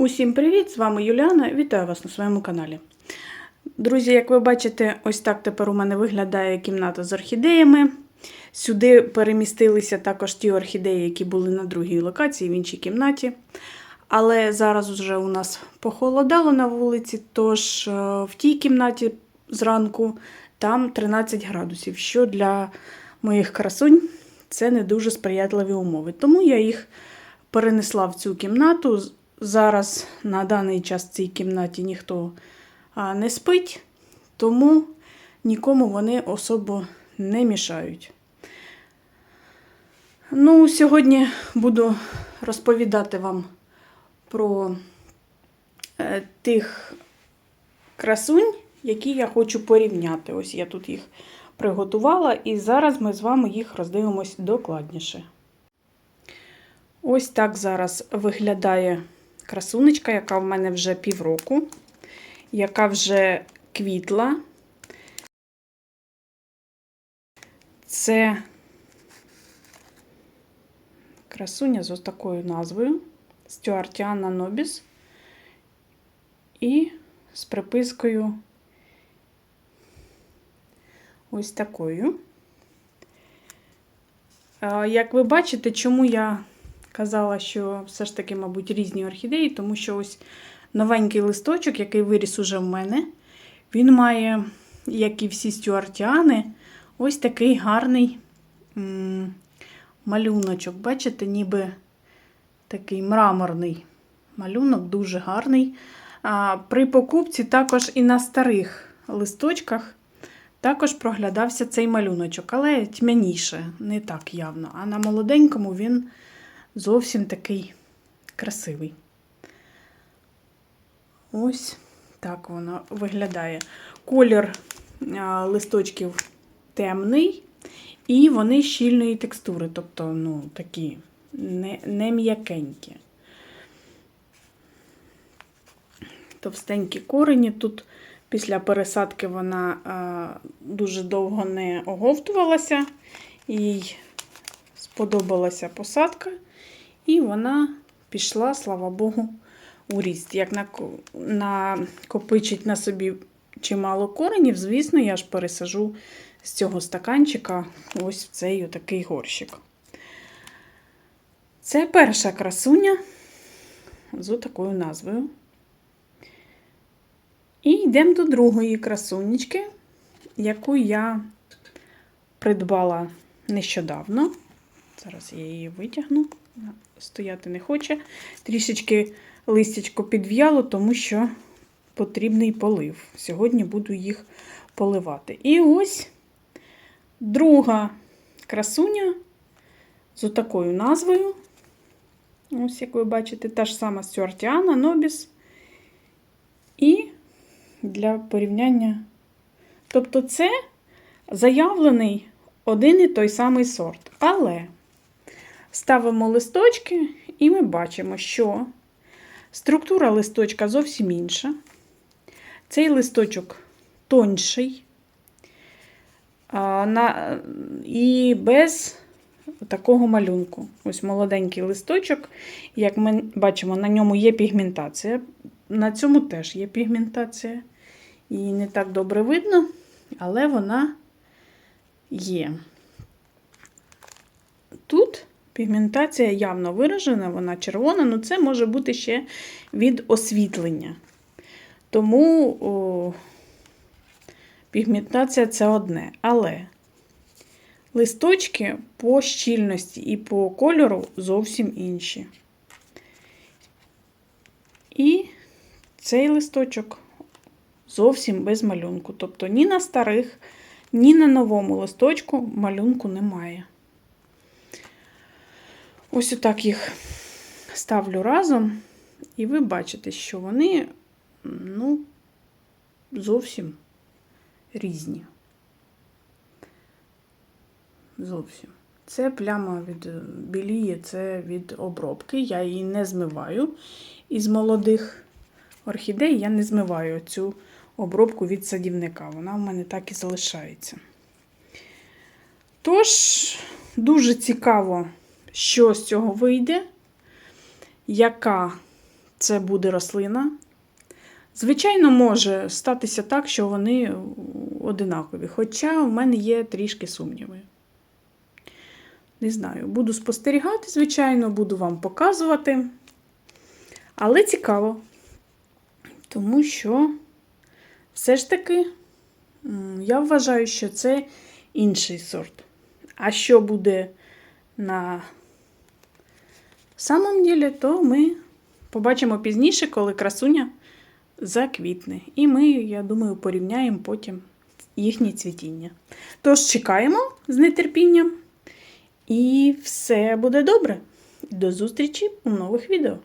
Усім привіт! З вами Юліана. Вітаю вас на своєму каналі. Друзі, як ви бачите, ось так тепер у мене виглядає кімната з орхідеями. Сюди перемістилися також ті орхідеї, які були на другій локації, в іншій кімнаті. Але зараз вже у нас похолодало на вулиці, тож е, в тій кімнаті зранку там 13 градусів, що для моїх красунь це не дуже сприятливі умови. Тому я їх перенесла в цю кімнату. Зараз на даний час в цій кімнаті ніхто не спить, тому нікому вони особо не мішають. Ну, сьогодні буду розповідати вам про е, тих красунь, які я хочу порівняти. Ось я тут їх приготувала, і зараз ми з вами їх роздивимось докладніше. Ось так зараз виглядає красунечка, яка в мене вже півроку, яка вже квітла. Це красуня з ось такою назвою Стюартіана Нобіс. І з припискою ось такою. Як ви бачите, чому я казала, що все ж таки, мабуть, різні орхідеї, тому що ось новенький листочок, який виріс уже в мене, він має, як і всі стюартіани, ось такий гарний м, малюночок. Бачите, ніби такий мраморний малюнок, дуже гарний. А, При покупці також і на старих листочках також проглядався цей малюночок, але тьмяніше, не так явно. А на молоденькому він зовсім такий красивий. Ось так воно виглядає. Колір листочків темний, і вони щільної текстури, тобто, ну, такі не, не м'якенькі. Товстенькі корені. Тут після пересадки вона а, дуже довго не оговтувалася, їй сподобалася посадка. І вона пішла, слава Богу, у ріст. Як накопичить на собі чимало коренів, звісно, я ж пересажу з цього стаканчика ось в цей отакий горщик. Це перша красуня з такою назвою. І йдемо до другої красунечки, яку я придбала нещодавно. Зараз я її витягну. Стояти не хоче. Трішечки листячко підв'яло, тому що потрібний полив. Сьогодні буду їх поливати. І ось друга красуня з такою назвою. Ось, як ви бачите, та ж сама Стюартіана Нобіс. І для порівняння. Тобто, це заявлений один і той самий сорт. Але ставимо листочки, і ми бачимо, що структура листочка зовсім інша. Цей листочок тонший і без такого малюнку. Ось молоденький листочок. Як ми бачимо, на ньому є пігментація. На цьому теж є пігментація. Її не так добре видно, але вона є. Пігментація явно виражена, вона червона, але це може бути ще від освітлення. Тому о, пігментація це одне. Але листочки по щільності і по кольору зовсім інші. І цей листочок зовсім без малюнку. Тобто ні на старих, ні на новому листочку малюнку немає. Ось отак їх ставлю разом, і ви бачите, що вони ну, зовсім різні. Зовсім. Це пляма від біліє, це від обробки. Я її не змиваю. Із молодих орхідей я не змиваю цю обробку від садівника. Вона в мене так і залишається. Тож, дуже цікаво, що з цього вийде, яка це буде рослина. Звичайно, може статися так, що вони одинакові. Хоча в мене є трішки сумніви. Не знаю, буду спостерігати, звичайно, буду вам показувати. Але цікаво. Тому що все ж таки я вважаю, що це інший сорт. А що буде на самом ділі, то ми побачимо пізніше, коли красуня заквітне. І ми, я думаю, порівняємо потім їхнє цвітіння. Тож чекаємо з нетерпінням. І все буде добре. До зустрічі у нових відео.